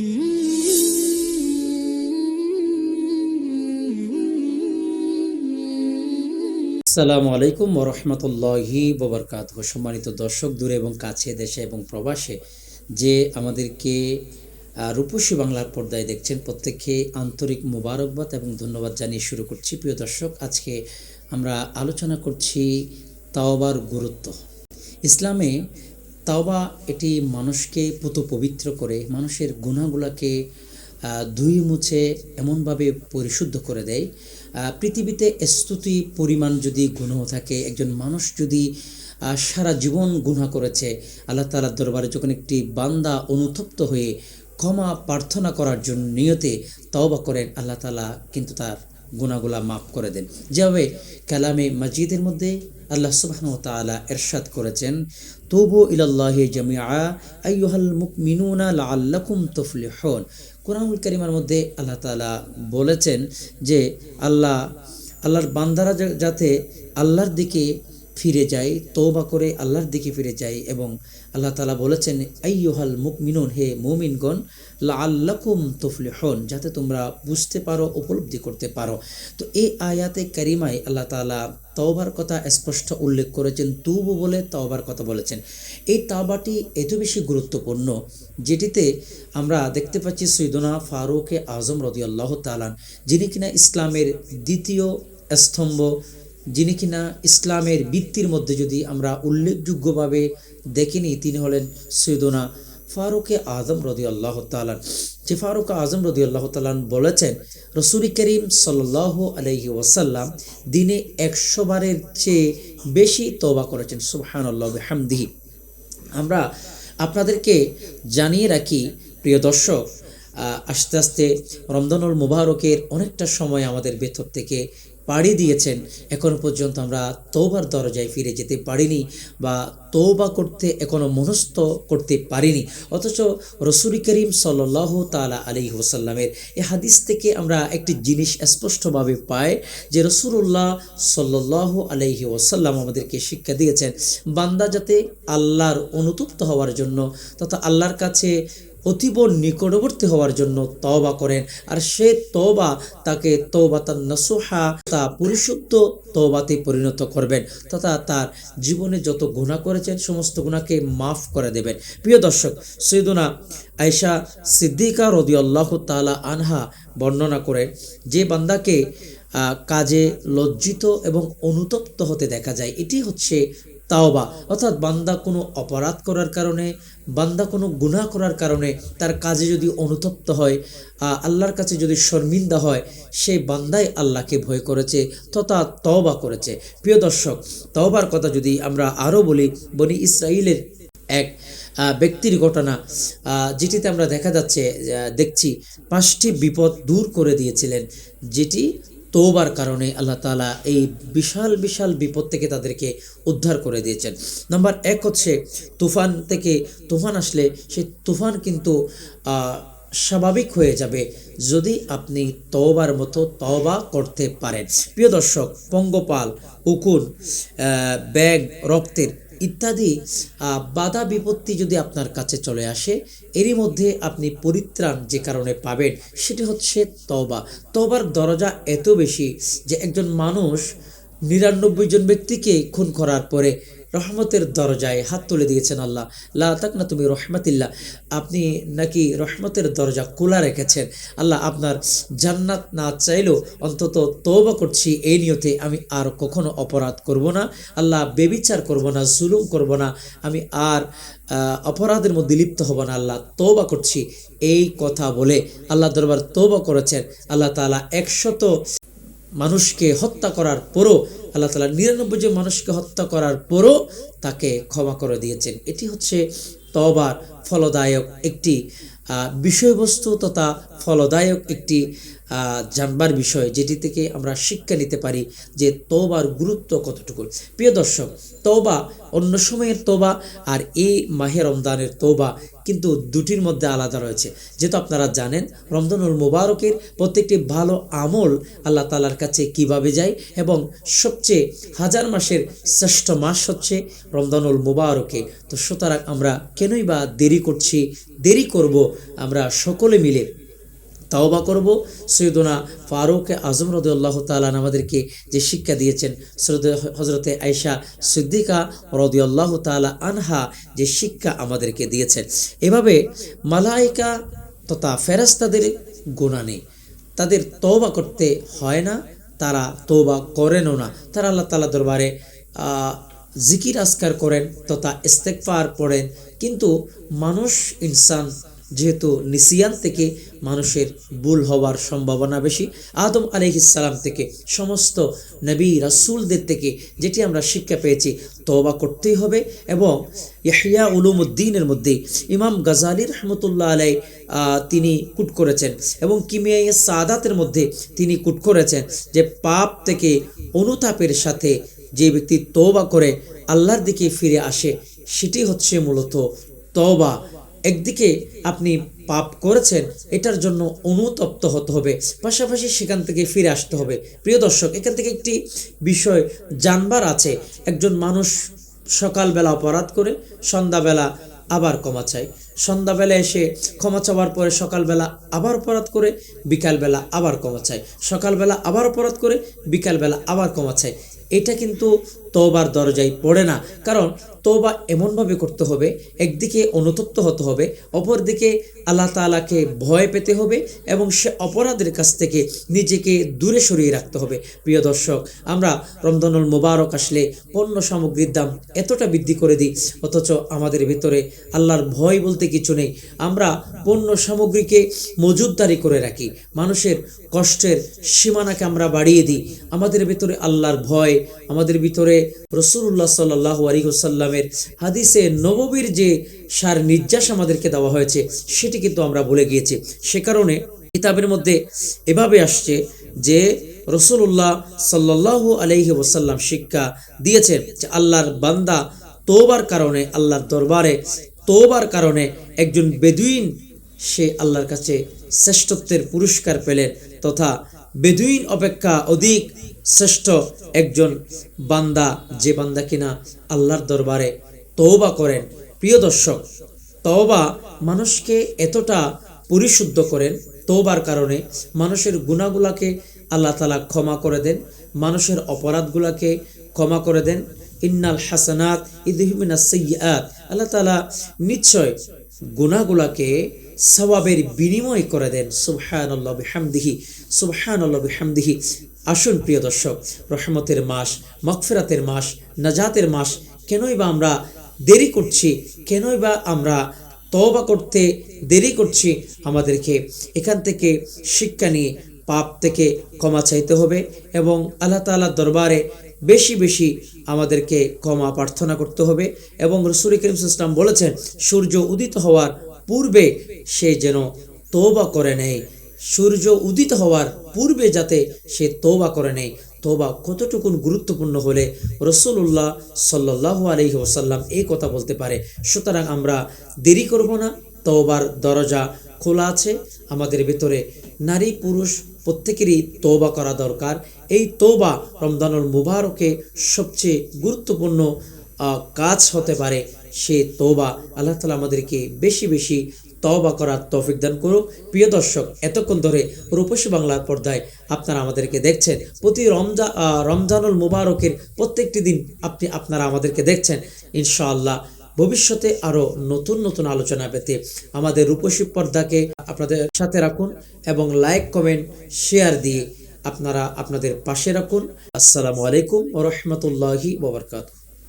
আসসালামু আলাইকুম ওরহমতুল্লাহি ববরকাত সম্মানিত দর্শক, দূরে এবং কাছে, দেশে এবং প্রবাসে যে আমাদেরকে রূপসী বাংলার পর্দায় দেখছেন প্রত্যেককে আন্তরিক মোবারকবাদ এবং ধন্যবাদ জানিয়ে শুরু করছি। প্রিয় দর্শক, আজকে আমরা আলোচনা করছি তাওবার গুরুত্ব। ইসলামে তাওবা এটি মানুষকে পুত পবিত্র করে, মানুষের গুণাগুলাকে ধুয়ে মুছে এমনভাবে পরিশুদ্ধ করে দেয়। পৃথিবীতে স্তুতি পরিমাণ যদি গুণ থাকে, একজন মানুষ যদি সারা জীবন গুণা করেছে, আল্লাহ তালার দরবারে যখন একটি বান্দা অনুতপ্ত হয়ে ক্ষমা প্রার্থনা করার জন্য নিয়তে তওবা করেন, আল্লাহ তালা কিন্তু তার গুণাগুলা মাফ করে দেন। যেভাবে কালামে মসজিদের মধ্যে আল্লাহ সুবাহন তালা এরশাদ করেছেন, তবু ইলাল্লাহি জামিআ, আইয়ুহাল মুকমিনুনা লাআল্লাকুম হন কোরআনুল করিমার মধ্যে আল্লাহ তালা বলেছেন যে, আল্লাহ, আল্লাহর বান্দারা যাতে আল্লাহর দিকে ফিরে যায় তৌবা করে আল্লাহর দিকে ফিরে যায় এবং আল্লাহ তালা বলেছেন, আইয়ুহাল মুকমিনুন হে মুমিনগণ, লাআল্লাকুম তুফলিহুন যাতে তোমরা বুঝতে পারো, উপলব্ধি করতে পারো। তো এই আয়াতে কারিমায় আল্লাহ তালা তওবার কথা স্পষ্ট উল্লেখ করেছেন, তুবু বলে তওবার কথা বলেছেন। এই তাওবাটি এত বেশি গুরুত্বপূর্ণ, যেটিতে আমরা দেখতে পাচ্ছি সৈদনা ফারুকে আজম রদিয়াল্লাহ তালান যিনি কিনা ইসলামের দ্বিতীয় স্তম্ভ যিনি কিনা ইসলামের বৃত্তির মধ্যে যদি আমরা উল্লেখযোগ্যভাবে দেখিনি, তিনি হলেন সৈদনা ফারুকে আজম রদি আল্লাহ তালান যে ফারুক আজম রদি আল্লাহ তালান বলেছেন, রসুল করিম সাল্লাহ আলহি ওয়াসাল্লাম দিনে একশো বারের চেয়ে বেশি তওবা করেছেন। সুবহান আল্লাহ হামদিহি আমরা আপনাদেরকে জানিয়ে রাখি, প্রিয় দর্শক আস্তে আস্তে রমজানুল মুবারকের অনেকটা সময় আমাদের ভেতর থেকে পাড়ি দিয়েছেন। এখনও পর্যন্ত আমরা তৌবার দরজায় ফিরে যেতে পারিনি বা তৌবা করতে এখনও মনস্থ করতে পারিনি। অথচ রসুল করিম সাল্লাহ তালা আলী ওসাল্লামের এই হাদিস থেকে আমরা একটি জিনিস স্পষ্টভাবে পাই যে রসুল্লাহ সাল্লাহ আলহি ওসাল্লাম আমাদেরকে শিক্ষা দিয়েছেন, বান্দা যাতে আল্লাহর অনুতপ্ত হওয়ার জন্য তথা আল্লাহর কাছে অতীব নিকটবর্তী হওয়ার জন্য তওবা করেন। আর সে তওবা তাকে তওবাতান নসুহা, তা পরিশুদ্ধ তওবাতে পরিণত করবেন তথা তার জীবনে যত গুণা করেছেন সমস্ত গুণাকে মাফ করে দেবেন। প্রিয় দর্শক সৈদুনা আয়সা সিদ্দিকা রদিয়াল্লাহ তাআলা আনহা বর্ণনা করে, যে বান্দাকে কাজে লজ্জিত এবং অনুতপ্ত হতে দেখা যায়, এটি হচ্ছে তাওবা, অর্থাৎ বান্দা কোনো অপরাধ করার কারণে, বান্দা কোনো গুনাহ করার কারণে তার কাজে যদি অনুতপ্ত হয় আল্লাহর কাছে যদি শর্মিন্দা হয়, সেই বান্দাই আল্লাহকে ভয় করেছে তথা তওবা করেছে। প্রিয় দর্শক, তওবার কথা যদি আমরা আরও বলি, বনি ইসরায়েলের এক ব্যক্তির ঘটনা যেটিতে আমরা দেখা যাচ্ছে দেখছি, পাঁচটি বিপদ দূর করে দিয়েছিলেন, যেটি তৌবার কারণে আল্লাহ তাআলা এই বিশাল বিশাল বিপদ থেকে তাদেরকে উদ্ধার করে দিয়েছেন। নাম্বার এক হচ্ছে তুফান থেকে তুফান আসলে সেই তুফান কিন্তু স্বাভাবিক হয়ে যাবে যদি আপনি তওবার মতো তওবা করতে পারেন। প্রিয় দর্শক, পঙ্গপাল, উকুন ব্যাগ রক্তের ইত্যাদি বাধা বিপত্তি যদি আপনার কাছে চলে আসে, এরই মধ্যে আপনি পরিত্রাণ যে কারণে পাবেন, সেটি হচ্ছে তবা তবার দরজা এত বেশি যে একজন মানুষ নিরানব্বই জন ব্যক্তিকে খুন করার পরে রহমতের দরজায় হাত তুলে দিয়েছেন আল্লাহ। লা তাক না তুমি রহমতিল্লাহ। আপনি নাকি রহমতের দরজা খোলা রেখেছেন? আল্লাহ আপনার জান্নাত না চাইলেও অন্তত তৌবা করছি, এই নিয়তে আমি আর কখনো অপরাধ করব না। আল্লাহ বেবিচার করব না, জুলুম করব না। আমি আর অপরাধের মধ্যে লিপ্ত হব না আল্লাহ। তৌবা করছি, এই কথা বলে আল্লাহ দরবার তৌবা করেছেন। আল্লাহ তাআলা একশত মানুষকে হত্যা করার পরও আল্লাহ তালা নিরানব্বই জন মানুষকে হত্যা করার পরও তাকে ক্ষমা করে দিয়েছেন। এটি হচ্ছে তবার ফলদায়ক একটি বিষয়বস্তু তথা ফলদায়ক একটি জানবার বিষয় যেটি থেকে আমরা শিক্ষা নিতে পারি যে তওবার গুরুত্ব কতটুকু। প্রিয় দর্শক, তওবা অন্য সময়ের তোবা আর এই মাহে রমদানের তোবা কিন্তু দুটির মধ্যে আলাদা রয়েছে। যেহেতু আপনারা জানেন, রমজানুল মুবারকের প্রত্যেকটি ভালো আমল আল্লাহ তালার কাছে কীভাবে যায় এবং সবচেয়ে হাজার মাসের শ্রেষ্ঠ মাস হচ্ছে রমজানুল মুবারকে। তো সুতরাং আমরা কেনই বা দেরি করছি, দেরি করব আমরা সকলে মিলে তাওবা করব। সৈয়দনা ফারুক আজম রদুল্লাহ তালান আমাদেরকে যে শিক্ষা দিয়েছেন, সৈয়দ হজরতে আয়সা সিদ্দিকা রদিয়াল্লাহ তালা আনহা যে শিক্ষা আমাদেরকে দিয়েছেন। এভাবে মালাইকা তথা ফেরাস্তাদের গুণা নেই। তাদের তওবা করতে হয় না, তারা তওবা করেনও না। তারা আল্লাহ তালা দরবারে জিকির আসকার করেন তথা ইস্তেকফার পড়েন। কিন্তু মানুষ, ইনসান যেহেতু নিসিয়ান থেকে মানুষের ভুল হওয়ার সম্ভাবনা বেশি। আদম আলহিসাল্লাম থেকে, সমস্ত নবী রাসুলদের থেকে যেটি আমরা শিক্ষা পেয়েছি, তওবা করতেই হবে এবং ইয়াহিয়া উলুমুদ্দিনের মধ্যে ইমাম গাজালি রহমতুল্লাহ আলাই তিনি কুট করেছেন এবং কিমিয়াইয়া সাদাতের মধ্যে তিনি কুট করেছেন যে পাপ থেকে অনুতাপের সাথে যে ব্যক্তি তওবা করে, আল্লাহর দিকে ফিরে আসে, সেটি হচ্ছে মূলত তওবা। একদিকে আপনি পাপ করেছেন, এটার জন্য অনুতপ্ত হতে হবে। পাশাপাশি সেখান থেকে ফিরে আসতে হবে। প্রিয় দর্শক, এখান থেকে একটি বিষয় জানবার আছে। একজন মানুষ সকালবেলা অপরাধ করে, সন্ধ্যাবেলা আবার ক্ষমা চায়। সন্ধ্যাবেলা এসে ক্ষমা চাওয়ার পরে সকালবেলা আবার অপরাধ করে, বিকালবেলা আবার ক্ষমা চায়। সকালবেলা আবার অপরাধ করে, বিকালবেলা আবার ক্ষমা চায়। এটা কিন্তু তওবার দরজায় পড়ে না। কারণ তওবা এমনভাবে করতে হবে, একদিকে অনুতপ্ত হতে হবে, অপরদিকে আল্লাহ তাআলাকে ভয় পেতে হবে এবং সে অপরাধের কাছ থেকে নিজেকে দূরে সরিয়ে রাখতে হবে। প্রিয় দর্শক, আমরা রমজানুল মোবারক আসলে পণ্য সামগ্রীর দাম এতটা বৃদ্ধি করে দিই, অথচ আমাদের ভিতরে আল্লাহর ভয় বলতে কিছু নেই। আমরা পণ্য সামগ্রীকে মজুদদারি করে রাখি। মানুষের কষ্টের সীমানাকে আমরা বাড়িয়ে দিই। আমাদের ভিতরে আল্লাহর ভয়, আমাদের ভিতরে রসুল্লাহ সাল্লাহ আলিহসাল্লামের হাদিসে নববীর যে সার নির্যাস আমাদেরকে দেওয়া হয়েছে, সেটি কিন্তু আমরা ভুলে গিয়েছি। সে কারণে কিতাবের মধ্যে এভাবে আসছে যে রসুল্লাহ সাল্লাহ আলহি ওসাল্লাম শিক্ষা দিয়েছেন যে আল্লাহর বান্দা তোবার কারণে, আল্লাহর দরবারে তোবার কারণে একজন বেদুইন সে আল্লাহর কাছে শ্রেষ্ঠত্বের পুরস্কার পেলেন তথা বেদুইন অপেক্ষা অধিক শ্রেষ্ঠ একজন বান্দা যে বান্দা কিনা আল্লাহর দরবারে তওবা করেন। প্রিয় দর্শক তওবা মানুষকে এতটা পরিশুদ্ধ করেন তওবার কারণে মানুষের গুণাগুলাকে আল্লাহ তালা ক্ষমা করে দেন, মানুষের অপরাধগুলাকে ক্ষমা করে দেন ইন্নাল হাসানাত ইদহিমিনা সৈয়াত আল্লাহ তালা নিশ্চয় গুণাগুলাকে সবাবের বিনিময় করে দেন। সুবহানাল্লাহ বিহামদিহি সুবহানাল্লাহ বিহামদিহি। আসুন প্রিয় দর্শক, রহমতের মাস, মগফিরাতের মাস, নাজাতের মাস, কেনই বা আমরা দেরি করছি, কেনই বা আমরা তওবা করতে দেরি করছি, আমাদেরকে এখান থেকে শিক্ষা নিয়ে পাপ থেকে ক্ষমা চাইতে হবে এবং আল্লাহ তাআলার দরবারে বেশি বেশি আমাদেরকে ক্ষমা প্রার্থনা করতে হবে এবং রসুল করিম ইসলাম বলেছেন, সূর্য উদিত হওয়ার পূর্বে সে যেন তওবা করে নেয়। সূর্য উদিত হওয়ার পূর্বে যাতে সে তওবা করে নেয়। তওবা কতটুকুন গুরুত্বপূর্ণ হলে রসুল্লাহ সাল্লাহ আলহি ওসাল্লাম এই কথা বলতে পারে। সুতরাং আমরা দেরি করব না, তওবার দরজা খোলা আছে, আমাদের ভিতরে নারী পুরুষ প্রত্যেকেরই তওবা করা দরকার। এই তওবা রমজানুল মুবারকে সবচেয়ে গুরুত্বপূর্ণ কাজ হতে পারে সে তওবা। আল্লাহ তালা আমাদেরকে বেশি বেশি তওবা করার তৌফিক দান করুক। প্রিয় দর্শক, এতক্ষণ ধরে রূপসী বাংলার পর্দায় আপনারা আমাদেরকে দেখছেন। প্রতি রমজা রমজানুল মুবারকের প্রত্যেকটি দিন আপনি, আপনারা আমাদেরকে দেখছেন। ইনশাআল্লাহ ভবিষ্যতে আরও নতুন নতুন আলোচনা পেতে আমাদের রূপসী পর্দাকে আপনাদের সাথে রাখুন এবং লাইক, কমেন্ট, শেয়ার দিয়ে আপনারা আপনাদের পাশে রাখুন। আসসালামু আলাইকুম রহমতুল্লাহি ওবরকাত